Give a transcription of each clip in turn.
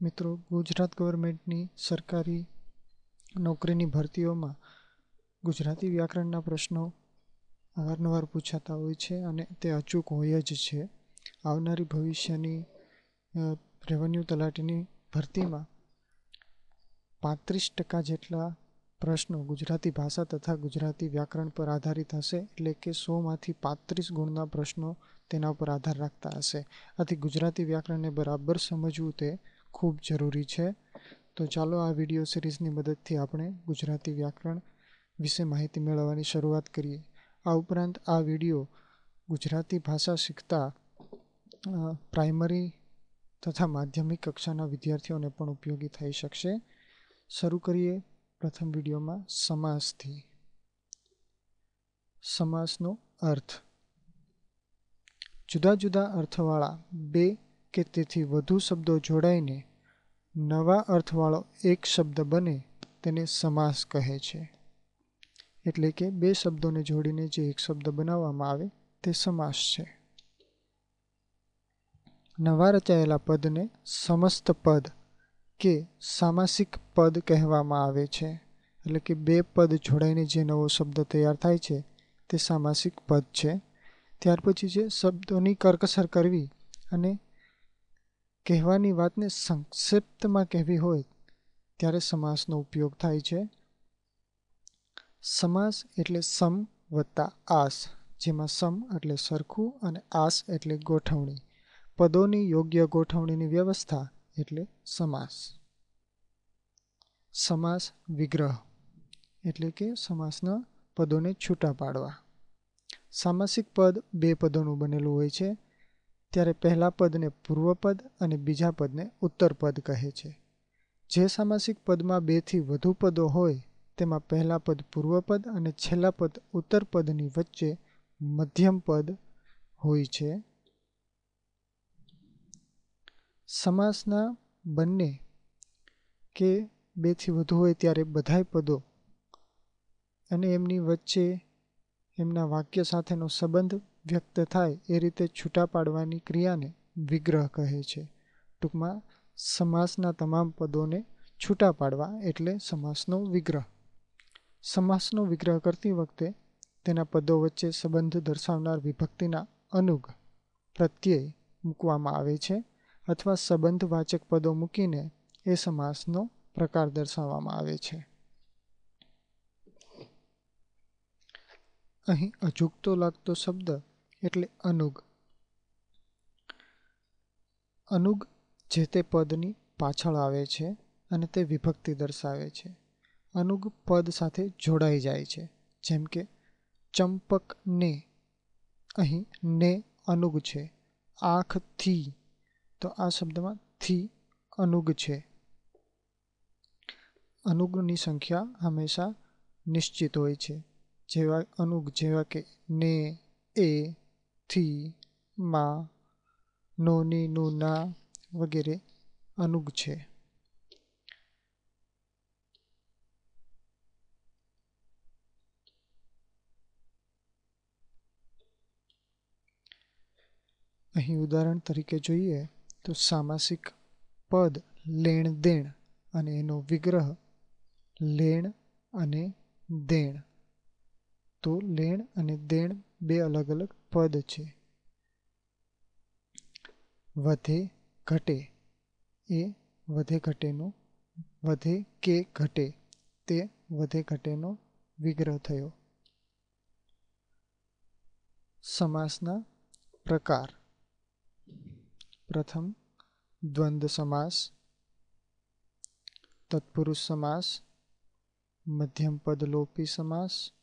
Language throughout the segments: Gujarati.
મિત્રો, ગુજરાત ગવર્મેન્ટની સરકારી નોકરીની ભરતીઓમાં ગુજરાતી વ્યાકરણના પ્રશ્નો અવારનવાર પૂછાતા હોય છે અને તે અચૂક હોય જ છે. આવનારી ભવિષ્યની રેવન્યુ તલાટીની ભરતીમાં પાંત્રીસ ટકા જેટલા પ્રશ્નો ગુજરાતી ભાષા તથા ગુજરાતી વ્યાકરણ પર આધારિત હશે, એટલે કે સોમાંથી પાંત્રીસ ગુણના પ્રશ્નો તેના ઉપર આધાર રાખતા હશે. આથી ગુજરાતી વ્યાકરણને બરાબર સમજવું તે ખૂબ જરૂરી છે. તો ચાલો આ વીડિયો સિરીઝની મદદથી આપણે ગુજરાતી વ્યાકરણ વિશે માહિતી મેળવવાની શરૂઆત કરીએ. આ ઉપરાંત આ વીડિયો ગુજરાતી ભાષા શીખતા પ્રાઇમરી તથા માધ્યમિક કક્ષાના વિદ્યાર્થીઓને પણ ઉપયોગી થઈ શકશે. શરૂ કરીએ પ્રથમ વિડીયોમાં સમાસથી. સમાસનો અર્થ. જુદા જુદા અર્થવાળા બે કે તેથી વધુ શબ્દો જોડાઈને નવા અર્થવાળો એક શબ્દ બને તેને સમાસ કહે છે. એટલે કે બે શબ્દોને જોડીને જે એક શબ્દ બનાવવામાં આવે તે સમાસ છે. નવા રચાયેલા પદને સમસ્ત પદ કે સામાસિક પદ કહેવામાં આવે છે. એટલે કે બે પદ જોડાઈને જે નવો શબ્દ તૈયાર થાય છે તે સામાસિક પદ છે. ત્યાર પછી છે શબ્દોની કરકસર કરવી અને કહેવાની વાતને સંક્ષિપ્તમાં કહેવી હોય ત્યારે સમાસનો ઉપયોગ થાય છે. સમાસ એટલે સમ વત્તા આસ, જેમાં સમ એટલે સરખું અને આસ એટલે ગોઠવણી. પદોની યોગ્ય ગોઠવણીની વ્યવસ્થા એટલે સમાસ. સમાસ વિગ્રહ એટલે કે સમાસના પદોને છૂટા પાડવા. સામાસિક પદ બે પદોનું બનેલું હોય છે. ત્યારે પહેલા પદને પૂર્વપદ અને બીજા પદને ઉત્તરપદ કહે છે. જે સામાસિક પદમાં બેથી વધુ પદો હોય, તેમાં પહેલા પદ પૂર્વપદ અને છેલ્લા પદ ઉત્તરપદની વચ્ચે મધ્યમ પદ હોય છે. સમાસના બંને કે બેથી વધુ હોય ત્યારે બધાય પદો અને એમની વચ્ચે એમના વાક્ય સાથેનો સંબંધ વ્યક્ત થાય એ રીતે છૂટા પાડવાની ક્રિયાને વિગ્રહ કહે છે. ટૂંકમાં, સમાસના તમામ પદોને છૂટા પાડવા એટલે સમાસનો વિગ્રહ. સમાસનો વિગ્રહ કરતી વખતે તેના પદો વચ્ચે સંબંધ દર્શાવનાર વિભક્તિના અનુગ પ્રત્યય મૂકવામાં આવે છે અથવા સંબંધવાચક પદો મૂકીને એ સમાસનો પ્રકાર દર્શાવવામાં આવે છે. અહીં અજુગતો લાગતો શબ્દ એટલે અનુગ. અનુગ જે તે પદની પાછળ આવે છે અને તે વિભક્તિ દર્શાવે છે. અનુગ પદ સાથે જોડાઈ જાય છે. જેમ કે, ચંપક ને. અહીં ને અનુગ છે. આંખથી તો આ શબ્દમાં થી અનુગ છે. અનુગની સંખ્યા હંમેશા નિશ્ચિત હોય છે. જેવા અનુગ જેવા કે ને, એ, થી, માં, નોની નું ના વગેરે અનુગ છે. અહીં ઉદાહરણ તરીકે જોઈએ તો સામાસિક પદ લેણ દેણ અને એનો વિગ્રહ લેણ અને દેણ. તો લેણ અને દેણ બે અલગ અલગ પદ છે. વધે ઘટે. એ વધે ઘટેનો, વધે કે ઘટે. તે વધે ઘટેનો વિગ્રહ થયો. સમાસના પ્રકાર. પ્રથમ દ્વંદ્વ સમાસ. તત્પુરુષ સમાસ. મધ્યમ પદ લોપી સમાસ.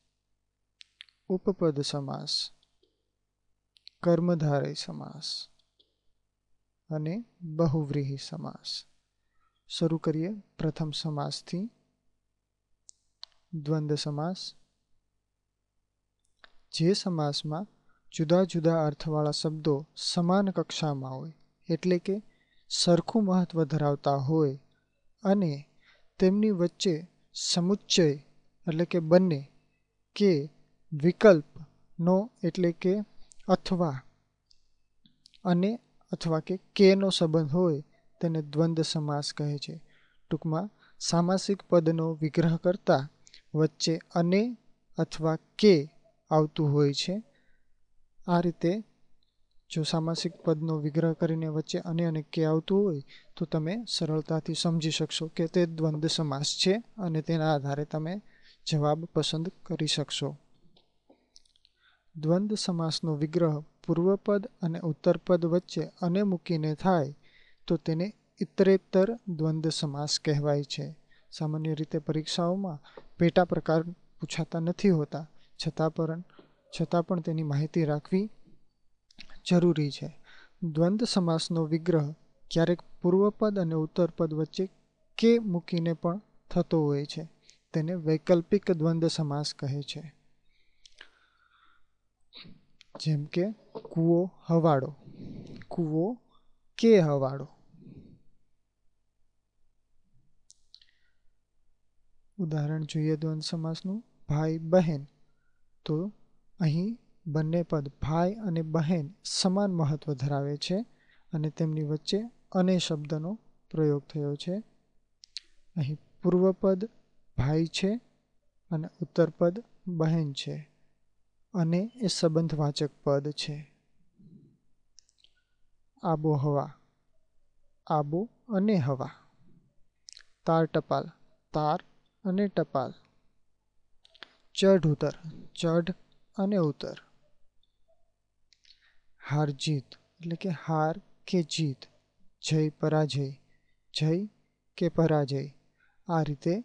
ઉપપદ સમાસ કર્મધારય સમાસ અને બહુવ્રીહી સમાસ શરૂ કરીએ પ્રથમ સમાસથી દ્વંદ્વ સમાસ જે સમાસમાં જુદા જુદા અર્થવાળા શબ્દો સમાન કક્ષામાં હોય, એટલે કે સરખું મહત્વ ધરાવતા હોય અને તેમની વચ્ચે સમુચ્ચય, એટલે કે બંને, કે વિકલ્પનો એટલે કે અથવા અને અથવા કે કેનો સંબંધ હોય તેને દ્વંદ્વ સમાસ કહે છે. ટૂંકમાં, સામાસિક પદનો વિગ્રહ કરતા વચ્ચે અને અથવા કે આવતું હોય છે. આ રીતે જો સામાસિક પદનો વિગ્રહ કરીને વચ્ચે અને અને કે આવતું હોય, તો તમે સરળતાથી સમજી શકશો કે તે દ્વંદ્વ સમાસ છે અને તેના આધારે તમે જવાબ પસંદ કરી શકશો. દ્વંદ્વ સમાસનો વિગ્રહ પૂર્વપદ અને ઉત્તરપદ વચ્ચે અને મૂકીને થાય, તો તેને ઇતરેતર દ્વંદ્વ સમાસ કહેવાય છે. સામાન્ય રીતે પરીક્ષાઓમાં પેટા પ્રકાર પૂછાતા નથી હોતા, છતાં પણ છતાં પણ તેની માહિતી રાખવી જરૂરી છે. દ્વંદ્વ સમાસનો વિગ્રહ ક્યારેક પૂર્વપદ અને ઉત્તરપદ વચ્ચે કે મૂકીને પણ થતો હોય છે. તેને વૈકલ્પિક દ્વંદ્વ સમાસ કહે છે. જેમ કે કૂવો હવાડો, કૂવો કે હવાડો. ઉદાહરણ જોઈએ દ્વંદ સમાસનું, ભાઈ, બહેન. તો અહીં બંને પદ ભાઈ અને બહેન સમાન મહત્વ ધરાવે છે અને તેમની વચ્ચે અને શબ્દનો પ્રયોગ થયો છે. અહીં પૂર્વપદ ભાઈ છે અને ઉત્તરપદ બહેન છે. અને એ સંબંધવાચક પદ છે. આબોહવા, આબો અને હવા. તાર ટપાલ, તાર અને ટપાલ. ચઢ ઉતર, ચઢ અને ઉતર. હાર જીત, એટલે કે હાર કે જીત. જય પરાજય, જય કે પરાજય. આ રીતે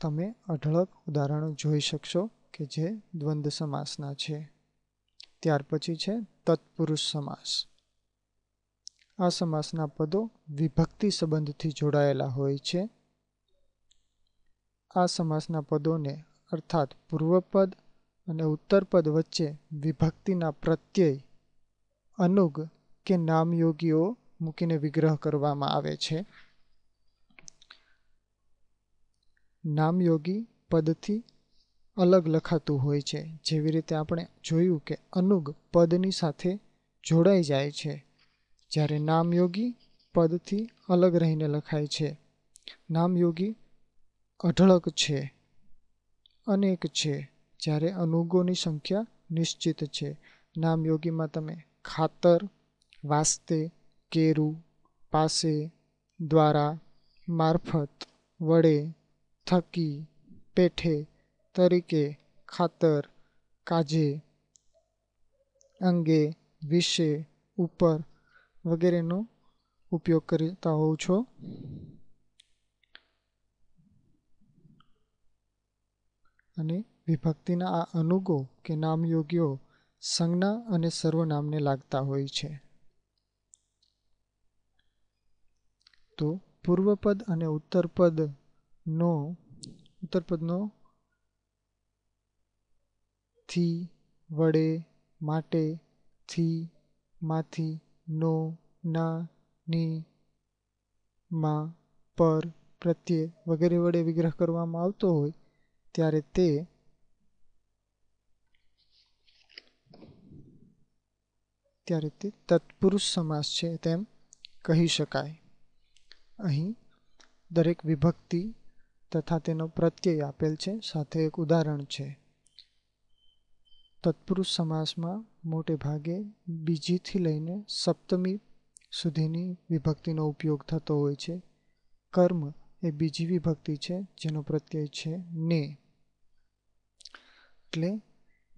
તમે અઢળક ઉદાહરણો જોઈ શકશો. કે જે દ્વંદ્વ સમાસના છે. ત્યાર પછી છે તત્પુરુષ સમાસ. આ સમાસના પદો વિભક્તિ સંબંધથી જોડાયેલા હોય છે. આ સમાસના પદોને અર્થાત પૂર્વપદ અને ઉત્તરપદ વચ્ચે વિભક્તિના પ્રત્યય, અનુગ કે નામયોગીઓ મૂકીને વિગ્રહ કરવામાં આવે છે. નામયોગી પદથી અલગ લખાતું હોય છે. જેવી રીતે આપણે જોયું કે અનુગ પદની સાથે જોડાઈ જાય છે. જ્યારે નામયોગી પદથી અલગ રહીને લખાય છે. નામયોગી અઢળક છે. અનેક છે. જ્યારે અનુગોની સંખ્યા નિશ્ચિત છે. નામયોગીમાં તમે ખાતર, વાસ્તે, કેરું, પાસે, દ્વારા, મારફત, વડે, થકી, પેઠે તરીકે ખાતર, કાજે, અંગે, વિશે, ઉપર વગેરેનો ઉપયોગ કરતા હોવ છો. અને વિભક્તિના આ અનુગો કે નામયોગીઓ સંજ્ઞા અને સર્વનામને લાગતા હોય છે. તો પૂર્વપદ અને ઉત્તરપદનો ઉત્તરપદનો થી વડે માટે થી માંથી નો ના ની માં પર પ્રત્યે વગેરે વડે વિગ્રહ કરવામાં આવતો હોય, ત્યારે તે ત્યારે તે તત્પુરુષ સમાસ છે તેમ કહી શકાય. અહીં દરેક વિભક્તિ તથા તેનો પ્રત્યય આપેલ છે, સાથે એક ઉદાહરણ છે. તત્પુરુષ સમાસમાં મોટે ભાગે બીજીથી લઈને સપ્તમી સુધીની વિભક્તિનો ઉપયોગ થતો હોય છે. કર્મ એ બીજી વિભક્તિ છે, જેનો પ્રત્યય છે ને. એટલે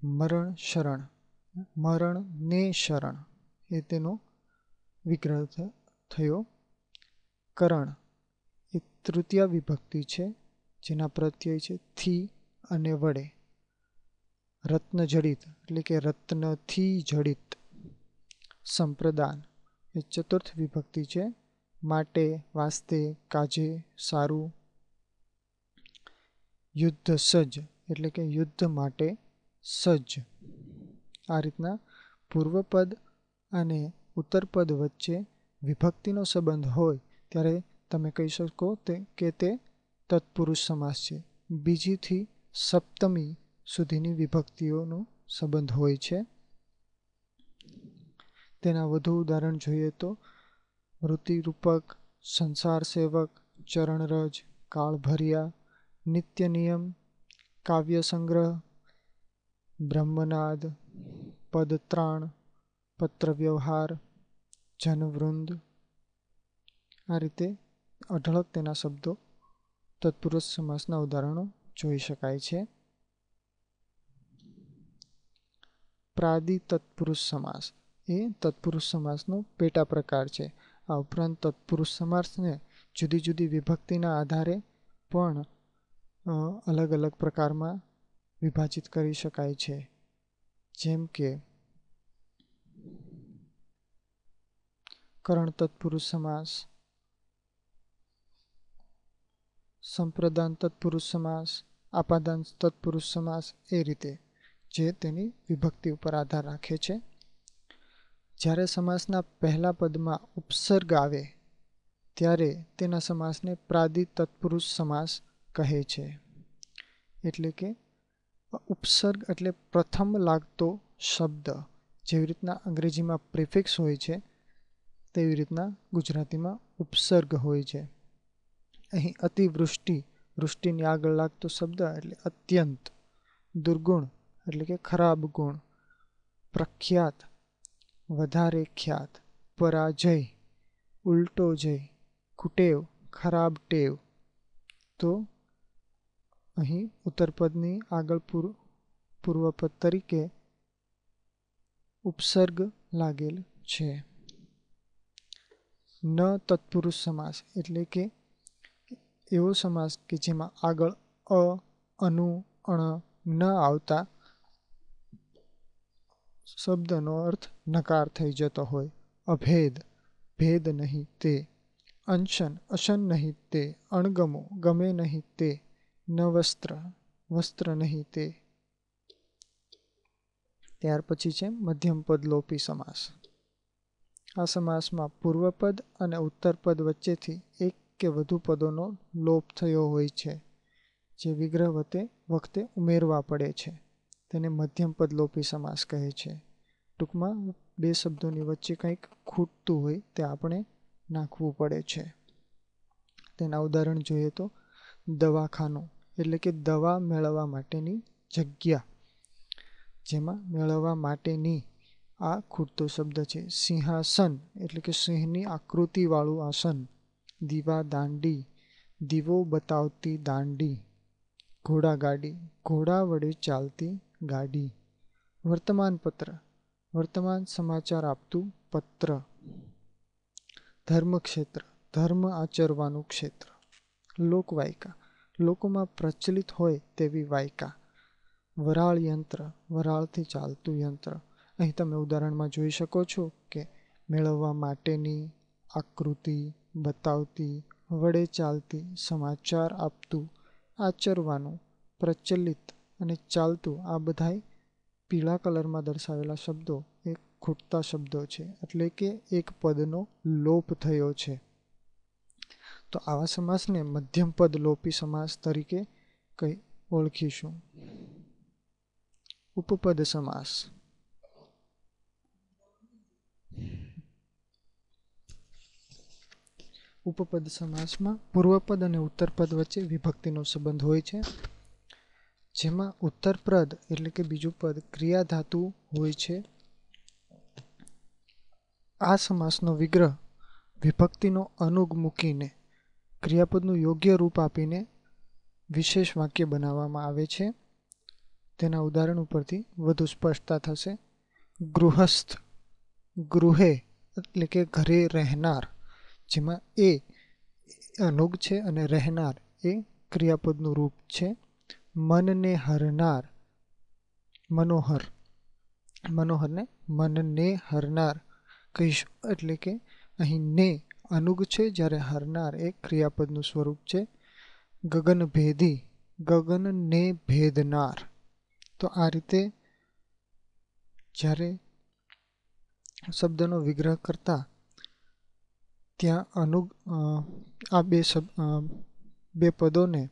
મરણ શરણ. મરણ ને શરણ એ તેનો વિગ્રહ થયો. કરણ એ તૃતીય વિભક્તિ છે, જેના પ્રત્યય છે થી અને વડે. રત્ન જડિત, એટલે કે રત્નથી જડિત સંપ્રદાન. એ ચતુર્થ વિભક્તિ છે. માટે, વાસ્તે, કાજે, સારું, યુદ્ધ સજ્જ, એટલે કે યુદ્ધ માટે સજ્જ. આ રીતના પૂર્વપદ અને ઉત્તરપદ વચ્ચે વિભક્તિનો સંબંધ હોય, ત્યારે તમે કહી શકો તે કે તે તત્પુરુષ સમાસ છે. બીજીથી સપ્તમી સુધીની વિભક્તિઓનો સંબંધ હોય છે. તેના વધુ ઉદાહરણ જોઈએ તો, વૃત્તિરૂપક, સંસાર સેવક, ચરણરજ, કાળભર્યા, નિત્ય નિયમ, કાવ્ય સંગ્રહ, બ્રહ્મનાદ, પદત્રાણ, પત્રવ્યવહાર, જનવૃંદ. આ રીતે અઢળક તેના શબ્દો તત્પુરુષ સમાસના ઉદાહરણો જોઈ શકાય છે. પ્રાદિ તત્પુરુષ સમાસ. એ તત્પુરુષ સમાસનો પેટા પ્રકાર છે. આ ઉપરાંત તત્પુરુષ સમાસને જુદી જુદી વિભક્તિના આધારે પણ અલગ અલગ પ્રકારમાં વિભાજિત કરી શકાય છે. જેમ કે, કરણ તત્પુરુષ સમાસ, સંપ્રદાન તત્પુરુષ સમાસ, આપાદાન તત્પુરુષ સમાસ એ રીતે. જે તેની વિભક્તિ ઉપર આધાર રાખે છે. જ્યારે સમાસના પહેલા પદમાં ઉપસર્ગ આવે, ત્યારે તેના સમાસને પ્રાદિ તત્પુરુષ સમાસ કહે છે. એટલે કે ઉપસર્ગ એટલે પ્રથમ લાગતો શબ્દ. જેવી રીતના અંગ્રેજીમાં પ્રિફિક્સ હોય છે, તેવી રીતના ગુજરાતીમાં ઉપસર્ગ હોય છે. અહીં અતિવૃષ્ટિ, વૃષ્ટિની આગળ લાગતો શબ્દ એટલે અત્યંત, દુર્ગુણ એટલે કે ખરાબ ગુણ, પ્રખ્યાત, વધારે ખ્યાત, પરાજય, ઉલટો જય, કુટેવ, ખરાબ ટેવ. તો અહીં ઉત્તરપદની આગળ પૂર્વપદ તરીકે ઉપસર્ગ લાગેલ છે. ન તત્પુરુષ સમાસ એટલે કે એવો સમાસ કે જેમાં આગળ અ, અનુ, અણ ન આવતા શબ્દનો અર્થ નકાર થઈ જતો હોય. અભેદ, ભેદ નહીં તે. અંશન, અશન નહીં તે. અણગમો, ગમે નહીં તે. ન વસ્ત્ર વસ્ત્ર નહીં તે. ત્યાર પછી છે મધ્યમપદ લોપી સમાસ. આ સમાસમાં પૂર્વપદ અને ઉત્તરપદ વચ્ચેથી એક કે વધુ પદોનો લોપ થયો હોય છે, જે વિગ્રહ વતે, વખતે ઉમેરવા પડે છે. તેને મધ્યમ પદ લોપી સમાસ કહે છે. ટૂંકમાં, બે શબ્દોની વચ્ચે કંઈક ખૂટતું હોય તે આપણે નાખવું પડે છે. તેના ઉદાહરણ જોઈએ તો, દવાખાનું, એટલે કે દવા મેળવવા માટેની જગ્યા. જેમાં મેળવવા માટેની આ ખૂટતો શબ્દ છે. સિંહાસન, એટલે કે સિંહની આકૃતિવાળું આસન. દીવા દાંડી, દીવો બતાવતી દાંડી. ઘોડાગાડી ઘોડા વડે ચાલતી ગાડી. વર્તમાનપત્ર વર્તમાન સમાચાર આપતું પત્ર. ધર્મક્ષેત્ર. ધર્મ આચરવાનું ક્ષેત્ર. લોકવાયકા. લોકોમાં પ્રચલિત હોય તેવી વાયકા. વરાળ યંત્ર. વરાળથી ચાલતું યંત્ર. અહીં તમે ઉદાહરણમાં જોઈ શકો છો કે મેળવવા માટેની આકૃતિ બતાવતી, વડે ચાલતી સમાચાર આપતું, આચરવાનું, પ્રચલિત અને ચાલતું આ બધાય પીળા કલરમાં દર્શાવેલા શબ્દો એ ખૂટતા શબ્દો છે. એટલે કે એક પદનો લોપ થયો છે. તો આવા સમાસને મધ્યમ પદ લોપી સમાસ તરીકે કઈ ઓળખીશું? ઉપપદ સમાસ. ઉપપદ સમાસમાં પૂર્વપદ અને ઉત્તરપદ વચ્ચે વિભક્તિનો સંબંધ હોય છે. જેમાં ઉત્તરપ્રદ એટલે કે બીજું પદ ક્રિયા ધાતુ હોય છે. આ સમાસનો વિગ્રહ વિભક્તિનો અનુગ મૂકીને ક્રિયાપદનું યોગ્ય રૂપ આપીને વિશેષ વાક્ય બનાવવામાં આવે છે. તેના ઉદાહરણ ઉપરથી વધુ સ્પષ્ટતા થશે. ગૃહસ્થ, ગૃહે એટલે કે ઘરે રહેનાર, જેમાં એ અનુગ છે અને રહેનાર એ ક્રિયાપદનું રૂપ છે. મનને હરનાર. મનોહર. મનોહરને મનને હરનાર કહીશું. એટલે કે અહીં ને અનુગ છે, જ્યારે હરનાર એ ક્રિયાપદનું સ્વરૂપ છે. ગગન ભેદી. ગગનને ભેદનાર. તો આ રીતે જ્યારે શબ્દનો વિગ્રહ કરતા ત્યાં અનુ આ બે શબ્દ બે પદોને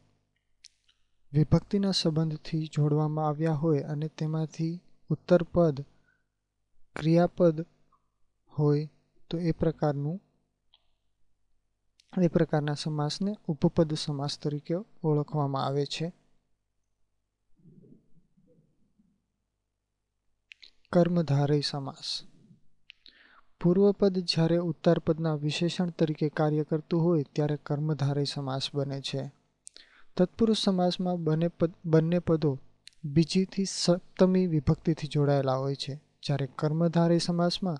વિભક્તિના સંબંધથી જોડવામાં આવ્યા હોય અને તેમાંથી ઉત્તરપદ, ક્રિયાપદ હોય તો એ પ્રકારનું, એ પ્રકારના સમાસને ઉપપદ સમાસ તરીકે ઓળખવામાં આવે છે. કર્મધારય સમાસ. પૂર્વપદ જ્યારે ઉત્તરપદના વિશેષણ તરીકે કાર્ય કરતું હોય ત્યારે કર્મધારય સમાસ બને છે. તત્પુરુષ સમાસમાં બંને પદ, બંને પદો બીજીથી સપ્તમી વિભક્તિથી જોડાયેલા હોય છે. જ્યારે કર્મધારય સમાસમાં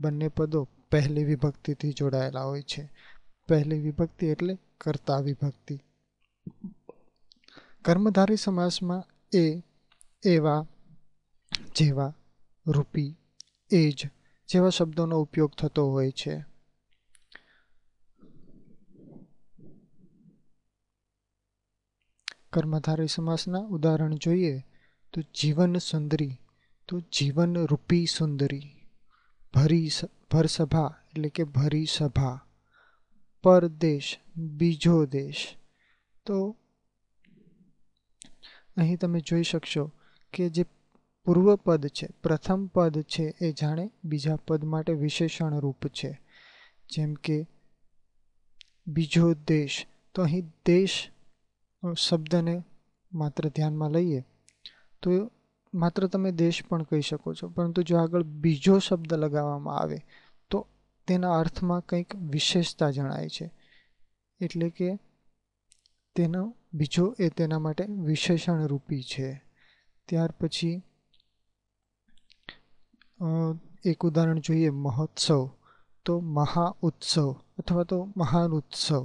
બંને પદો પહેલી વિભક્તિથી જોડાયેલા હોય છે. પહેલી વિભક્તિ એટલે કર્તા વિભક્તિ. કર્મધારી સમાસમાં એ, એવા, જેવા, રૂપી એ જ જેવા શબ્દોનો ઉપયોગ થતો હોય છે. કર્મધારય સમાસના ઉદાહરણ જોઈએ તો જીવન સુંદરી, તો જીવન રૂપી સુંદરી, ભરી ભરસભા એટલે કે ભરી સભા, પરદેશ, બીજો દેશ. તો અહીં તમે જોઈ શકશો કે જે પૂર્વ પદ છે, પ્રથમ પદ છે એ જાણે બીજા પદ માટે વિશેષણ રૂપ છે. જેમ કે બીજો દેશ, તો અહીં દેશ શબ્દને માત્ર ધ્યાનમાં લઈએ, તો માત્ર તમે દેશ પણ કહી શકો છો. પરંતુ જો આગળ બીજો શબ્દ લગાવવામાં આવે, તો તેના અર્થમાં કંઈક વિશેષતા જણાય છે. એટલે કે તેનો, બીજો એ તેના માટે વિશેષણ રૂપી છે. ત્યાર પછી એક ઉદાહરણ જોઈએ, મહોત્સવ. તો મહા ઉત્સવ અથવા તો મહાન ઉત્સવ.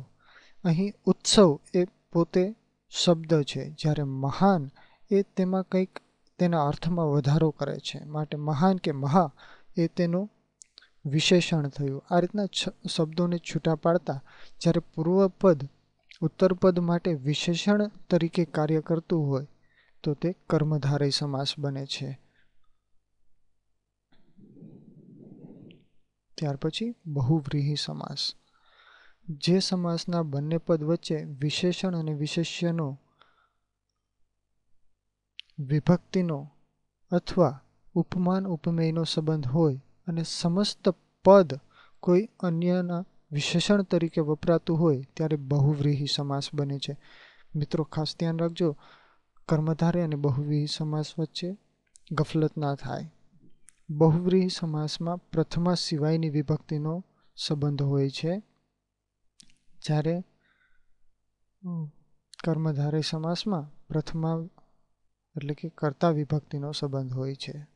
અહીં ઉત્સવ એ પોતે શબ્દ છે જ્યારે મહાન એ તેમાં કંઈક તેના અર્થમાં વધારો કરે છે. માટે મહાન કે મહા એ તેનું વિશેષણ થયું. આ રીતના શબ્દોને છૂટા પાડતા જ્યારે પૂર્વપદ ઉત્તરપદ માટે વિશેષણ તરીકે કાર્ય કરતું હોય તો તે કર્મધારય સમાસ બને છે. ત્યાર પછી બહુવ્રીહી સમાસ. જે સમાસના બંને પદ વચ્ચે વિશેષણ અને વિશેષ્યનો વિભક્તિનો અથવા ઉપમાન ઉપમેયનો સંબંધ હોય અને સમસ્ત પદ કોઈ અન્યના વિશેષણ તરીકે વપરાતું હોય ત્યારે બહુવ્રીહી સમાસ બને છે. મિત્રો, ખાસ ધ્યાન રાખજો, કર્મધારે અને બહુવ્રીહી સમાસ વચ્ચે ગફલત ના થાય. બહુવ્રીહી સમાસમાં પ્રથમા સિવાયની વિભક્તિનો સંબંધ હોય છે. જ્યારે કર્મધારય સમાસમાં પ્રથમા એટલે કે કર્તા વિભક્તિનો સંબંધ હોય છે.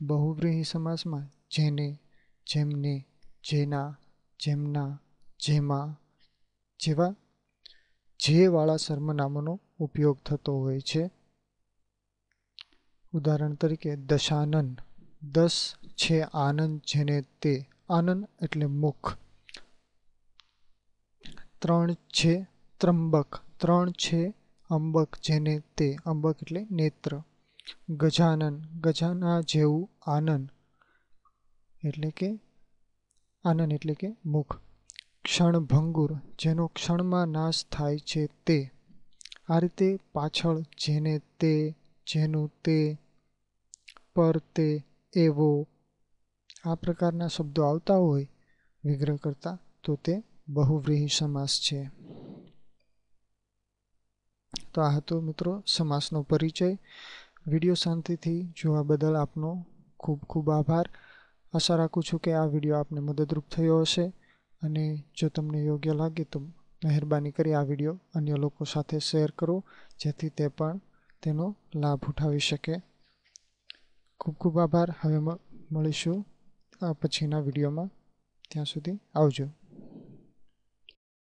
બહુવ્રીહી સમાસમાં જેને, જેમને, જેના, જેમના, જેમાં જેવા, જેવાળા સર્વનામોનો ઉપયોગ થતો હોય છે. ઉદાહરણ તરીકે દશાનન. દસ છે આનંદ જેને તે આનંદ એટલે મુખ. ત્રણ છે ત્રંબક. ત્રણ છે અંબક, જેને તે અંબક એટલે નેત્ર. ગજાનન. ગજાના જેવું આનંદ એટલે કે આનંદ એટલે કે મુખ. ક્ષણભંગુર. જેનો ક્ષણમાં નાશ થાય છે તે. આ રીતે પાછળ જેને તે, જેનું તે, પર તે, એવો આ પ્રકારના શબ્દો આવતા હોય, વિગ્રહ કરતા, તો તે બહુવ્રીહી સમાસ છે. તો આ હતો મિત્રો સમાસનો પરિચય. વીડિયો શાંતિથી જોવા બદલ આપનો ખૂબ ખૂબ આભાર. આશા રાખું છું કે આ વીડિયો આપને મદદરૂપ થયો હશે અને જો તમને યોગ્ય લાગે તો મહેરબાની કરી આ વીડિયો અન્ય લોકો સાથે શેર કરો, જેથી તે પણ તેનો લાભ ઉઠાવી શકે. ખૂબ ખૂબ આભાર. હવે મળીશું આ પછીના વિડીયોમાં. ત્યાં સુધી આવજો.